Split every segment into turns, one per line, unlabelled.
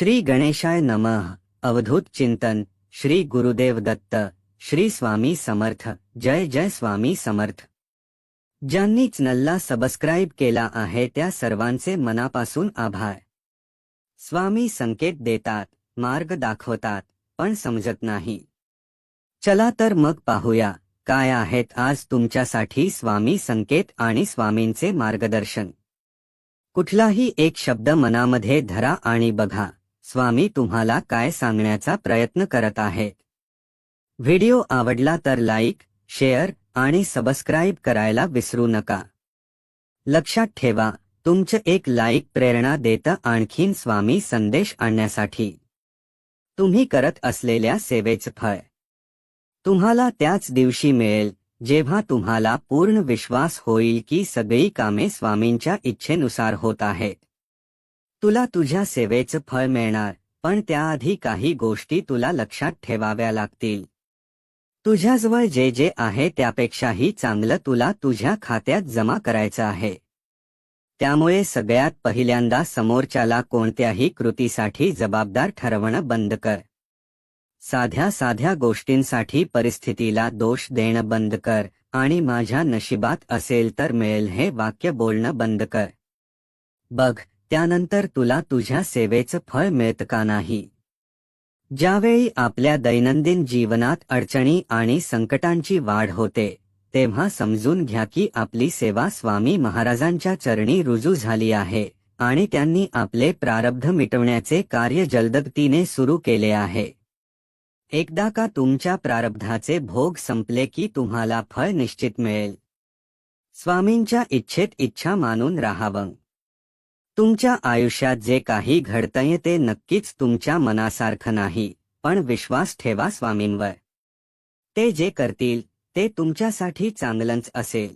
श्री गणेशाय नमः. अवधूत चिंतन. श्री गुरुदेव दत्त. श्री स्वामी समर्थ. जय जय स्वामी समर्थ. ज्यांनी चॅनलला सबस्क्राईब केला आहे त्या सर्वांचे मनापासून आभार. स्वामी संकेत देतात. मार्ग दाखवतात. पण समजत नाही. चला तर मग पाहूया. काय आहेत आज तुमच्यासाठी स्वामी संकेत आणि स्वामींचे मार्गदर्शन? कुठलाही एक शब्द मनामध्ये धरा आणि बघा. स्वामी तुम्हाला काय सांगण्याचा प्रयत्न करत आहेत? व्हिडिओ आवडला तर लाईक शेअर आणि सबस्क्राईब करायला विसरू नका. लक्षात ठेवा तुमचं एक लाईक प्रेरणा देतं आणखीन स्वामी संदेश आणण्यासाठी. तुम्ही करत असलेल्या सेवेचं फळ. तुम्हाला त्याच दिवशी मिळेल जेव्हा तुम्हाला पूर्ण विश्वास होईल की सगळी कामे स्वामींच्या इच्छेनुसार होत आहेत. तुला तुझ्या सेवेचं फळ मिळणार पण त्याआधी काही गोष्टी तुला लक्षात ठेवाव्या लागतील. तुझ्याजवळ जे जे आहे त्यापेक्षाही चांगलं तुला तुझ्या खात्यात जमा करायचं आहे. त्यामुळे सगळ्यात पहिल्यांदा समोरच्याला कोणत्याही कृतीसाठी जबाबदार ठरवणं बंद कर. साध्या साध्या गोष्टींसाठी परिस्थितीला दोष देणं बंद कर आणि माझ्या नशिबात असेल तर मिळेल हे वाक्य बोलणं बंद कर. बघ त्यानंतर तुला तुझ्या सेवेचं फळ मिळत का नाही? ज्यावेळी आपल्या दैनंदिन जीवनात अडचणी आणि संकटांची वाढ होते तेव्हा समजून घ्या की आपली सेवा स्वामी महाराजांच्या चरणी रुजू झाली आहे आणि त्यांनी आपले प्रारब्ध मिटवण्याचे कार्य जलदगतीने सुरू केले आहे. एकदा का तुमच्या प्रारब्धाचे भोग संपले की तुम्हाला फळ निश्चित मिळेल? स्वामींच्या इच्छेत इच्छा मानून राहावं. तुमच्या आयुष्यात जे काही घडतंय ते नक्कीच तुमच्या मनासारखं नाही पण विश्वास ठेवा स्वामींवर. ते जे करतील ते तुमच्यासाठी चांगलंच असेल.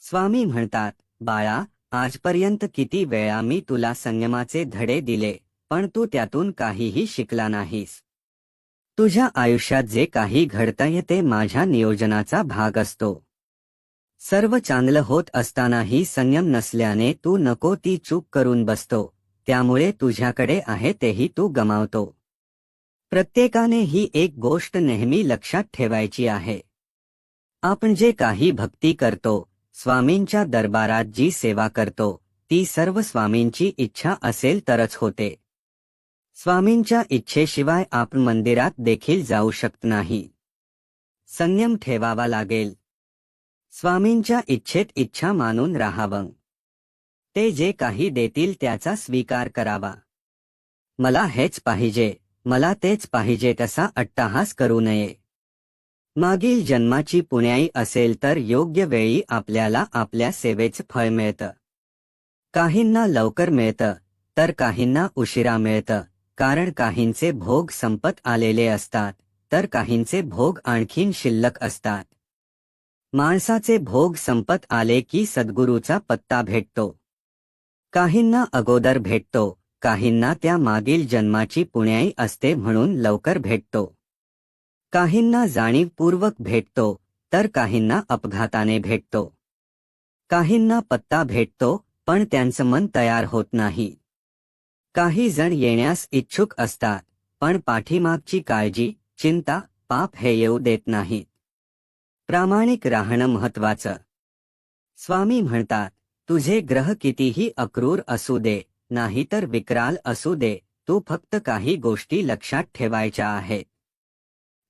स्वामी म्हणतात बाळा आजपर्यंत किती वेळा मी तुला संयमाचे धडे दिले पण तू त्यातून काहीही शिकला नाहीस. तुझ्या आयुष्यात जे काही घडतंय ते माझ्या नियोजनाचा भाग असतो. सर्व चांगलं होत असतानाही संयम नसल्याने तू नको ती चूक करून बसतो त्यामुळे तुझ्याकडे आहे तेही तू गमावतो. प्रत्येकाने ही एक गोष्ट नेहमी लक्षात ठेवायची आहे. आपण जे काही भक्ती करतो स्वामींच्या दरबारात जी सेवा करतो ती सर्व स्वामींची इच्छा असेल तरच होते. स्वामींच्या इच्छेशिवाय आपण मंदिरात देखील जाऊ शकत नाही. संयम ठेवावा लागेल स्वामींच्या इच्छेत इच्छा मानून राहावं. ते जे काही देतील त्याचा स्वीकार करावा. मला हेच पाहिजे मला तेच पाहिजे तसा अट्टाहास करू नये. मागील जन्माची पुण्याई असेल तर योग्य वेळी आपल्याला आपल्या सेवेचं फळ मिळतं. काहींना लवकर मिळतं तर काहींना उशिरा मिळतं कारण काहींचे भोग संपत आलेले असतात तर काहींचे भोग आणखीन शिल्लक असतात. माणसाचे भोग संपत आले की सद्गुरूचा पत्ता भेटतो. काहींना अगोदर भेटतो काहींना त्या मागील जन्माची पुण्याई असते म्हणून लवकर भेटतो. काहींना जाणीवपूर्वक भेटतो तर काहींना अपघाताने भेटतो. काहींना पत्ता भेटतो पण त्यांचं मन तयार होत नाही. काही जण येण्यास इच्छुक असतात पण पाठीमागची काळजी चिंता पाप हे येऊ देत नाहीत. प्रामाणिक राहणं महत्वाचं स्वामी म्हणतात तुझे ग्रह कितीही अक्रूर असू दे नाहीतर विक्राल असू दे तू फक्त काही गोष्टी लक्षात ठेवायच्या आहेत.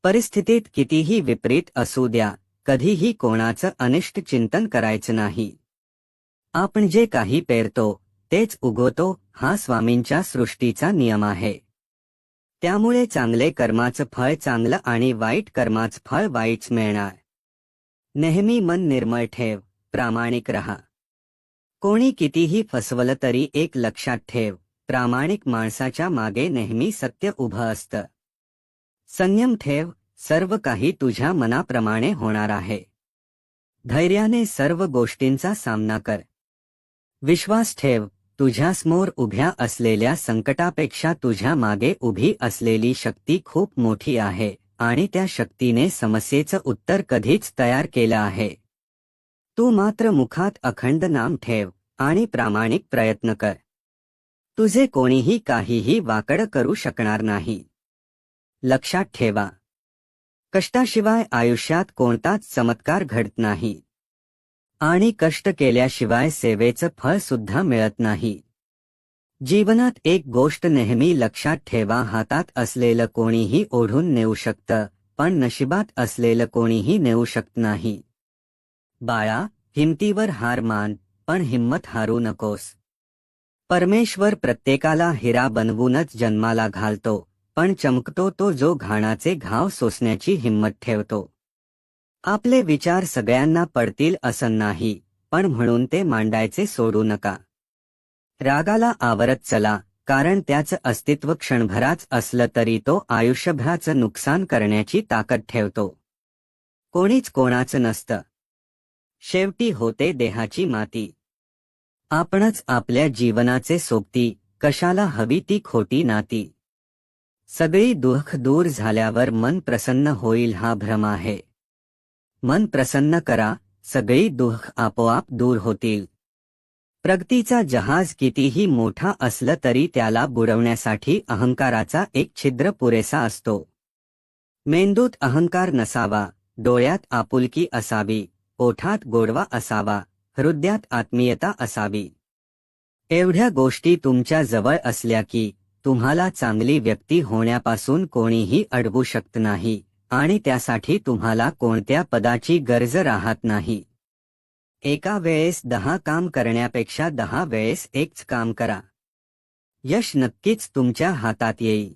परिस्थितीत कितीही विपरीत असू द्या कधीही कोणाचं अनिष्ट चिंतन करायचं नाही. आपण जे काही पेरतो तेच उगवतो हा स्वामींच्या सृष्टीचा नियम आहे. त्यामुळे चांगले कर्माचं फळ चांगलं आणि वाईट कर्माचं फळ वाईटच मिळणार. नेहमी मन निर्मळ ठेव प्रामाणिक रहा. कोणी कितीही फसवलं तरी एक लक्षात ठेव प्रामाणिक माणसाच्या मागे नेहमी सत्य उभं असतं. संयम ठेव सर्व काही तुझ्या मनाप्रमाणे होणार आहे. धैर्याने सर्व गोष्टींचा सामना कर. विश्वास ठेव तुझ्यासमोर उभ्या असलेल्या संकटापेक्षा तुझ्या मागे उभी असलेली शक्ती खूप मोठी आहे. आणि त्या शक्तीने समस्येचं उत्तर कधीच तयार केलं आहे. तू मात्र मुखात अखंड नाम ठेव आणि प्रामाणिक प्रयत्न कर. तुझे कोणीही काहीही वाकड करू शकणार नाही. लक्षात ठेवा. कष्टाशिवाय आयुष्यात कोणताच चमत्कार घडत नाही. आणि कष्ट केल्याशिवाय सेवेचं फळ सुद्धा मिळत नाही. जीवनात एक गोष्ट नेहमी लक्षात ठेवा हातात असलेलं कोणीही ओढून नेऊ शकतं पण नशिबात असलेलं कोणीही नेऊ शकत नाही. बाळा हिमतीवर हार मान पण हिम्मत हारू नकोस. परमेश्वर प्रत्येकाला हिरा बनवूनच जन्माला घालतो पण चमकतो तो जो घाणाचे घाव सोसण्याची हिंमत ठेवतो. आपले विचार सगळ्यांना पडतील असं नाही पण म्हणून ते मांडायचे सोडू नका. रागाला आवरत चला कारण त्याचं अस्तित्व क्षणभराच असलं तरी तो आयुष्यभराचं नुकसान करण्याची ताकद ठेवतो. कोणीच कोणाचं नसतं. शेवटी होते देहाची माती. आपणच आपल्या जीवनाचे सोबती कशाला हवी ती खोटी नाती. सगळी दुःख दूर झाल्यावर मन प्रसन्न होईल हा भ्रम आहे. मन प्रसन्न करा सगळी दुःख आपोआप दूर होतील. प्रगतीचा जहाज कितीही मोठा असलं तरी त्याला बुडवण्यासाठी अहंकाराचा एक छिद्र पुरेसा असतो. मेंदूत अहंकार नसावा डोळ्यात आपुलकी असावी ओठात गोडवा असावा हृदयात आत्मीयता असावी. एवढ्या गोष्टी तुमच्या जवळ असल्या की तुम्हाला चांगली व्यक्ती होण्यापासून कोणीही अडवू शकत नाही आणि त्यासाठी तुम्हाला कोणत्या पदाची गरज राहत नाही. एका वेळेस दहा काम करण्यापेक्षा दहा वेळेस एकच काम करा. यश नक्कीच तुमच्या हातात येईल.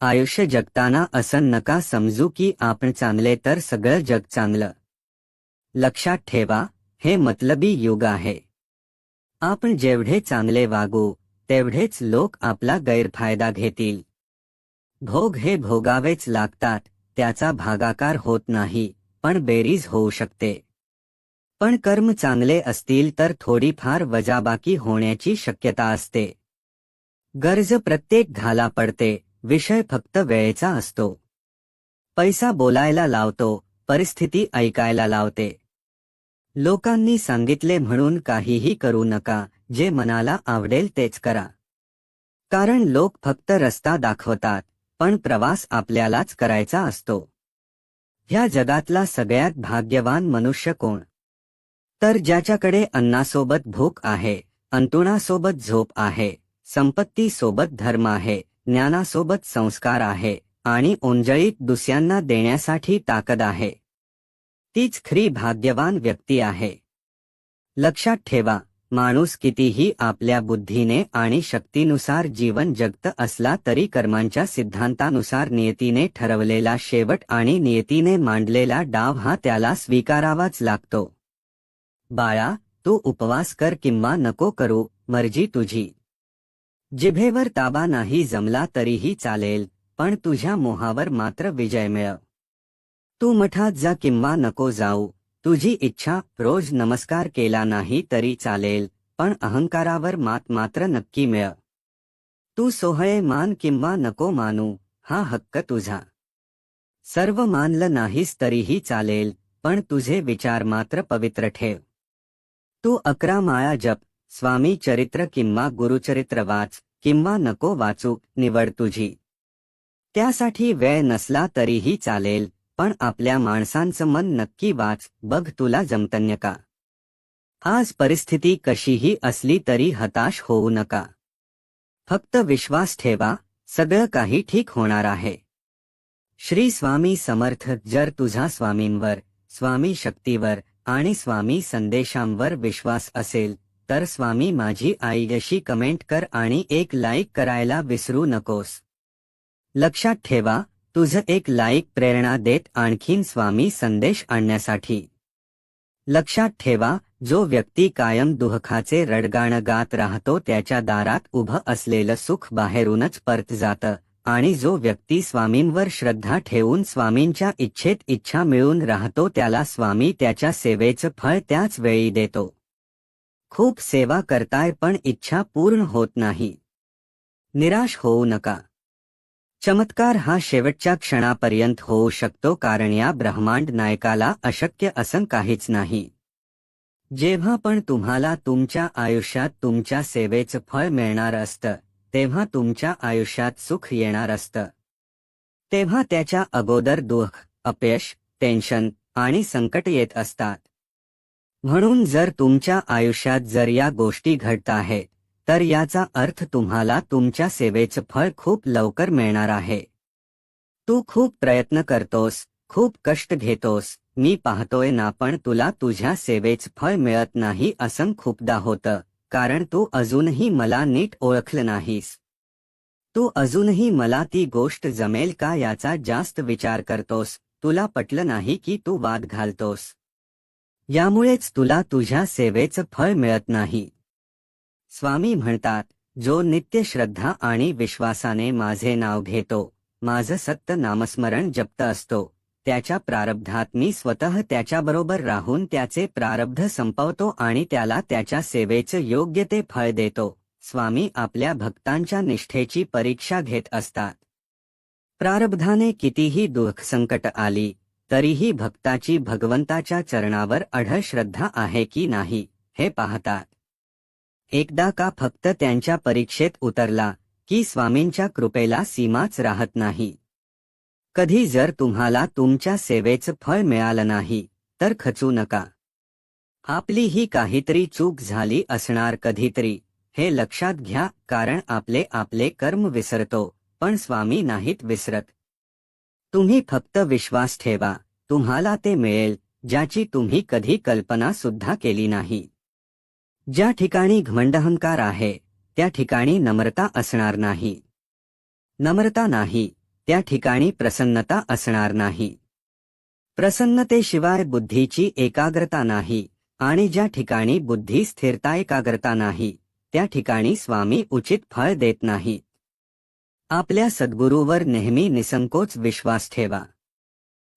आयुष्य जगताना असं नका समजू की आपण चांगले तर सगळं जग चांगलं. लक्षात ठेवा हे मतलबी युग आहे. आपण जेवढे चांगले वागू तेवढेच लोक आपला गैरफायदा घेतील. भोग हे भोगावेच लागतात त्याचा भागाकार होत नाही पण बेरीज होऊ शकते. पण कर्म चांगले असतील तर थोडीफार वजाबाकी होण्याची शक्यता असते. गरज प्रत्येक घाला पडते विषय फक्त वेळेचा असतो. पैसा बोलायला लावतो परिस्थिती ऐकायला लावते. लोकांनी सांगितले म्हणून काहीही करू नका जे मनाला आवडेल तेच करा. कारण लोक फक्त रस्ता दाखवतात पण प्रवास आपल्यालाच करायचा असतो. ह्या जगातला सगळ्यात भाग्यवान मनुष्य कोण? तर ज्याच्याकडे अन्नासोबत भूक आहे अंतुणासोबत झोप आहे संपत्तीसोबत धर्म आहे ज्ञानासोबत संस्कार आहे आणि ओंजळीत दुसऱ्यांना देण्यासाठी ताकद आहे. तीच खरी भाग्यवान व्यक्ती आहे. लक्षात ठेवा माणूस कितीही आपल्या बुद्धीने आणि शक्तीनुसार जीवन जगत असला तरी कर्मांच्या सिद्धांतानुसार नियतीने ठरवलेला शेवट आणि नियतीने मांडलेला डाव हा त्याला स्वीकारावाच लागतो. बाळा तू उपवास कर किंवा नको करू मर्जी तुझी. जिभेवर ताबा नाही जमला तरीही चालेल पण तुझ्या मोहावर मात्र विजय मिळव तू मठात जा किंवा नको जाऊ तुझी इच्छा रोज नमस्कार केला नाही तरी चालेल पण अहंकारावर मात मात्र नक्की मिळ. तू सोहळे मान किंवा नको मानू हा हक्क तुझा. सर्व मानलं नाहीस तरीही चालेल पण तुझे विचार मात्र पवित्र ठेव. तू अकरा माळा जप स्वामी चरित्र किंवा गुरुचरित्र वाच किंवा नको वाचू निवड तुझी. त्यासाठी वेळ नसला तरीही चालेल पण आपल्या माणसांचं मन नक्की वाच बघ तुला जमतन्य का. आज परिस्थिती कशीही असली तरी हताश होऊ नका. फक्त विश्वास ठेवा सगळं काही ठीक होणार आहे. श्री स्वामी समर्थ जर तुझा स्वामींवर स्वामी शक्तीवर आणि स्वामी संदेशांवर विश्वास असेल तर स्वामी माझी आई अशी कमेंट कर आणि एक लाईक करायला विसरू नकोस. लक्षात ठेवा तुझं एक लाईक प्रेरणा देत आणखीन स्वामी संदेश आणण्यासाठी. लक्षात ठेवा जो व्यक्ती कायम दुःखाचे रडगाणं गात राहतो त्याच्या दारात उभं असलेलं सुख बाहेरूनच परत जातं. आणि जो व्यक्ती स्वामींवर श्रद्धा ठेवून स्वामींच्या इच्छेत इच्छा मिळून राहतो त्याला स्वामी त्याच्या सेवेचं फळ त्याच वेळी देतो. खूप सेवा करताय पण इच्छा पूर्ण होत नाही. निराश होऊ नका. चमत्कार हा शेवटच्या क्षणापर्यंत होऊ शकतो कारण या ब्रह्मांड नायकाला अशक्य असं काहीच नाही. जेव्हा पण तुम्हाला तुमच्या आयुष्यात तुमच्या सेवेचं फळ मिळणार असतं तेव्हा तुमच्या आयुष्यात सुख येणार असतं. तेव्हा त्याच्या अगोदर दुःख अपयश टेन्शन आणि संकट येत असतात. म्हणून जर तुमच्या आयुष्यात जर या गोष्टी घडत आहेत तर याचा अर्थ तुम्हाला तुमच्या सेवेचं फळ खूप लवकर मिळणार आहे. तू खूप प्रयत्न करतोस खूप कष्ट घेतोस मी पाहतोय ना पण तुला तुझ्या सेवेच फळ मिळत नाही असं खूपदा होतं. कारण तू अजूनही मला नीट ओळखलं नाहीस. तू अजूनही मला ती गोष्ट जमेल का याचा जास्त विचार करतोस तुला पटलं नाही की तू वाद घालतोस. यामुळेच तुला तुझ्या सेवेचं फळ मिळत नाही. स्वामी म्हणतात जो नित्य श्रद्धा आणि विश्वासाने माझे नाव घेतो माझं सत्य नामस्मरण जप्त असतो. त्याच्या प्रारब्धात मी स्वतः त्याच्याबरोबर राहून त्याचे प्रारब्ध संपवतो आणि त्याला त्याच्या सेवेचं योग्य ते फळ देतो. स्वामी आपल्या भक्तांच्या निष्ठेची परीक्षा घेत असतात. प्रारब्धाने कितीही दुःख संकट आली तरीही भक्ताची भगवंताच्या चरणावर अढळ श्रद्धा आहे की नाही हे पाहतात. एकदा का फक्त त्यांच्या परीक्षेत उतरला की स्वामींच्या कृपेला सीमाच राहत नाही. कधी जर तुम्हाला तुमच्या सेवेचं फळ मिळालं नाही तर खचू नका. आपली ही काहीतरी चूक झाली असणार कधीतरी हे लक्षात घ्या कारण आपले आपले कर्म विसरतो पण स्वामी नाहीत विसरत. तुम्ही फक्त विश्वास ठेवा तुम्हाला ते मिळेल ज्याची तुम्ही कधी कल्पना सुद्धा केली नाही. ज्या ठिकाणी घमंडहंकार आहे त्या ठिकाणी नम्रता असणार नाही. नम्रता नाही त्या ठिकाणी प्रसन्नता असणार नाही. प्रसन्नतेशिवाय बुद्धीची एकाग्रता नाही आणि ज्या ठिकाणी बुद्धी स्थिरता एकाग्रता नाही त्या ठिकाणी स्वामी उचित फळ देत नाही आपल्या सद्गुरूवर नेहमी निसंकोच विश्वास ठेवा.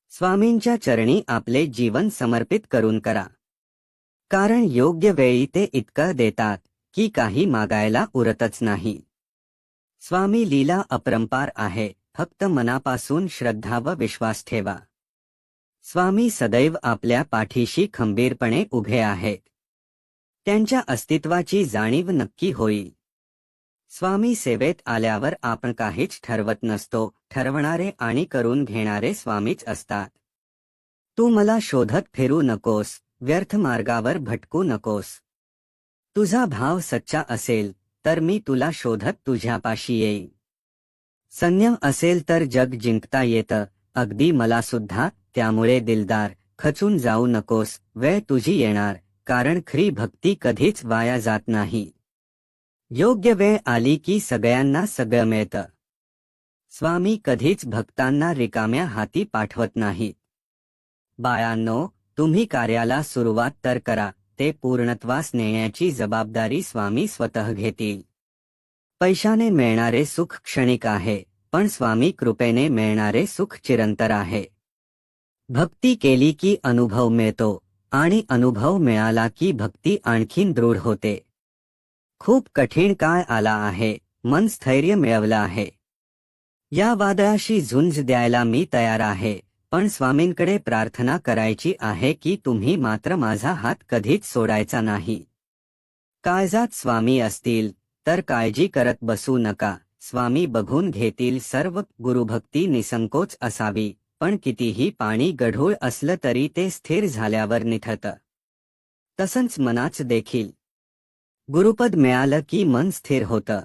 स्वामींच्या चरणी आपले जीवन समर्पित करून करा. कारण योग्य वेळी ते इतकं देतात की काही मागायला उरतच नाही. स्वामी लीला अपरंपार आहे. फक्त मनापासून श्रद्धा व विश्वास ठेवा. स्वामी सदैव आपल्या पाठीशी खंबीरपणे उभे आहेत. त्यांच्या अस्तित्वाची जाणीव नक्की होईल. स्वामी सेवेत आल्यावर आपण काहीच ठरवत नसतो ठरवणारे आणि करून घेणारे स्वामीच असतात. तू मला शोधत फिरू नकोस व्यर्थ मार्गावर भटकू नकोस. तुझा भाव सच्चा असेल तर मी तुला शोधत तुझ्यापाशी येईन. संयम असेल तर जग जिंकता येतं. अगदी मला सुद्धा त्यामुळे दिलदार. खचून जाऊ नकोस वेळ तुझी येणार. कारण खरी भक्ती कधीच वाया जात नाही. योग्य वेळ आली की सगळ्यांना सगळं मिळतं. स्वामी कधीच भक्तांना रिकाम्या हाती पाठवत नाही बाळांनो तुम्ही कार्याला सुरुवात तर करा. ते पूर्णत्वास नेण्याची जबाबदारी स्वामी स्वतः घेतील. पैशाने मिळणारे सुख क्षणिक आहे पण स्वामी कृपेने मिळणारे सुख चिरंतर आहे. भक्ती केली की अनुभव मिळतो आणि अनुभव मिळाला की भक्ती आणखीन दृढ होते. खूप कठीण काळ आला आहे मन स्थैर्य मिळवलं आहे. या वादळाशी झुंज द्यायला मी तयार आहे पण स्वामींकडे प्रार्थना करायची आहे की तुम्ही मात्र माझा हात कधीच सोडायचा नाही. काळजात स्वामी असतील तर काळजी करत बसू नका. स्वामी बघून घेतील सर्व गुरुभक्ती निसंकोच असावी पण कितीही पाणी गढूळ असलं तरी ते स्थिर झाल्यावर निथतं तसंच मनाच देखील. गुरुपद मिळालं की मन स्थिर होतं.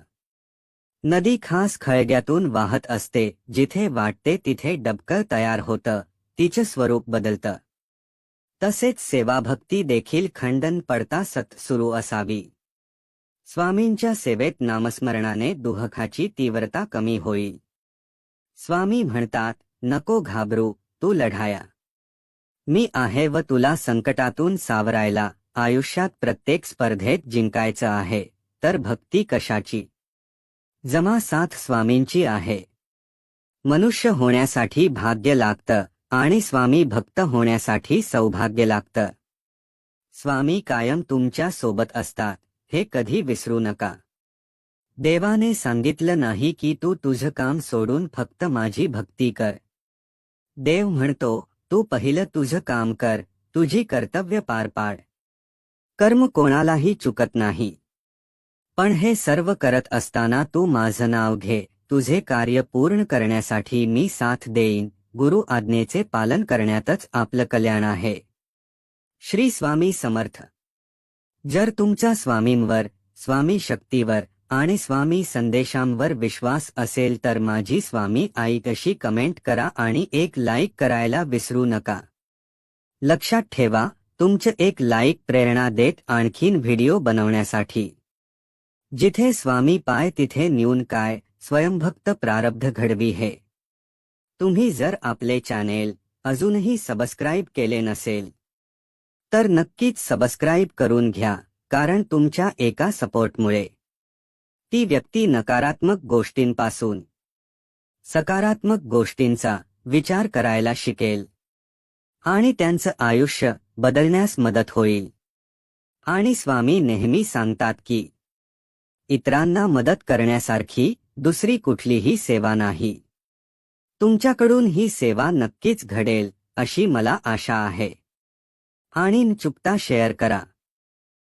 नदी खास खळग्यातून वाहत असते जिथे वाटते तिथे डबकं तयार होतं तिचं स्वरूप बदलतं. तसेच सेवाभक्ती देखील खंडन पडता सत सुरू असावी. स्वामींच्या सेवेत नामस्मरणाने दुहखाची तीव्रता कमी होईल स्वामी म्हणतात नको घाबरू तू लढाया. मी आहे व तुला संकटातून सावरायला आयुष्यात प्रत्येक स्पर्धेत जिंकायचं आहे तर भक्ती कशाची? जमा साथ स्वामींची आहे. मनुष्य होण्यासाठी भाग्य लागतं आणि स्वामी भक्त होण्यासाठी सौभाग्य लागतं. स्वामी कायम तुमच्यासोबत असतात. हे कधी विसरू नका. देवाने सांगितलं नाही की तू तुझं काम सोडून फक्त माझी भक्ती कर. देव म्हणतो तू पहिलं तुझं काम कर तुझी कर्तव्य पार पाड. कर्म कोणालाही चुकत नाही. पण हे सर्व करत असताना तू माझं नाव घे तुझे कार्य पूर्ण करण्यासाठी मी साथ देईन गुरु आज्ञेचे पालन करण्यातच आपलं कल्याण आहे. श्री स्वामी समर्थ. जर तुमच्या स्वामींवर स्वामी शक्तीवर आणि स्वामी संदेशांवर विश्वास असेल तर माझी स्वामी आई कशी कमेंट करा आणि एक लाईक करायला विसरू नका. लक्षात ठेवा तुमचं एक लाईक प्रेरणा देत आणखीन व्हिडिओ बनवण्यासाठी. जिथे स्वामी पाय तिथे न्यून काय स्वयंभक्त प्रारब्ध घडवी हे. तुम्ही जर आपले चॅनेल अजूनही सबस्क्राईब केले नसेल तर नक्कीच सबस्क्राईब करून घ्या कारण तुमच्या एका सपोर्टमुळे. ती व्यक्ती नकारात्मक गोष्टींपासून सकारात्मक गोष्टींचा विचार करायला शिकेल. आणि त्यांचं आयुष्य बदलण्यास मदत होईल. आणि स्वामी नेहमी सांगतात की इतरांना मदत करण्यासारखी दुसरी कुठलीही सेवा नाही. तुमच्याकडून ही सेवा नक्कीच घडेल अशी मला आशा आहे. आणि न चुकता शेअर करा.